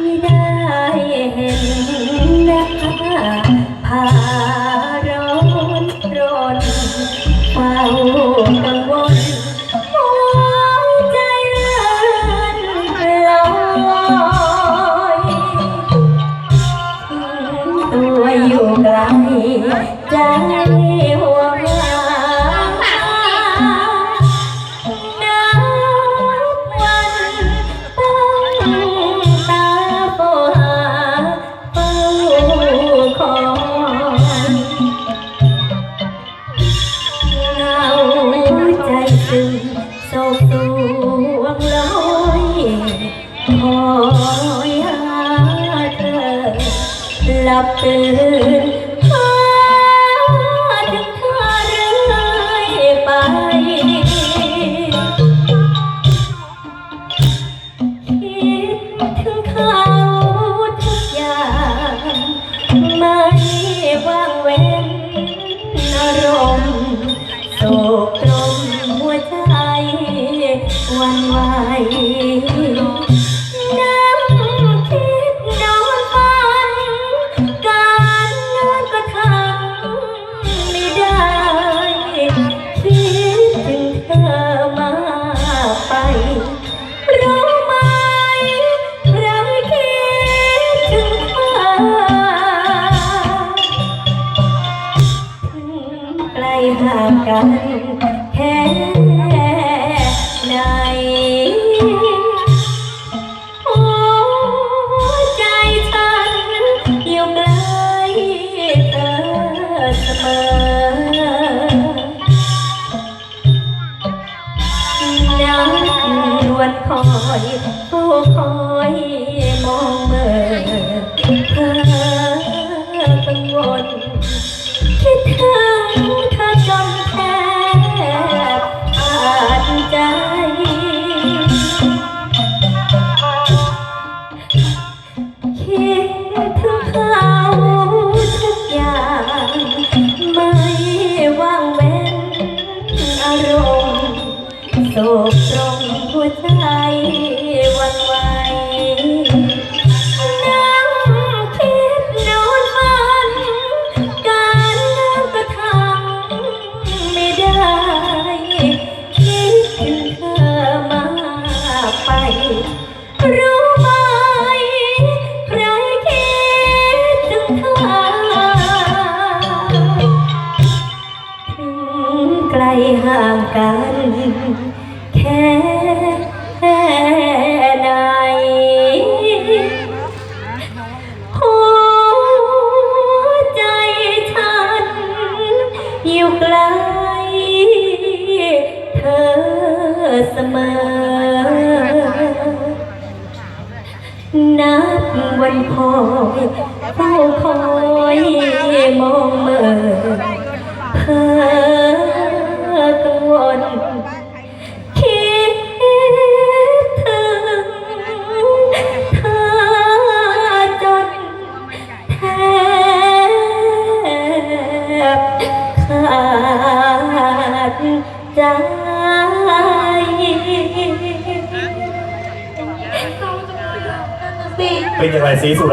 ไม่ได้เห็นหน้าพาร้อนรนเฝ้ากังวลหัวใจเลื่อนลอยตัวอยู่ไกลใจห่วง ลับตื่นหาถึงเธอเรื่อยไป คิดถึงเขาทุกอย่าง ไม่ว่างเว้นอารมณ์โศกตรมหัวใจหวันไหว ไกลห่างกันแค่ไหนหัวใจฉันอยู่ใกล้เธอเสมอนับวันคอยผู้คอย รู้ไหมใครคิดถึงเธอถึงไกลห่างกัน แค่ไหนหัวใจฉันอยู่ไกลเธอเสมอ นับวันคอยเฝ้าคอยมองเมื่อเพ้อกังวลคิดถึงเธอจนแทบขาดใจ เป็นอย่างไรสีสุด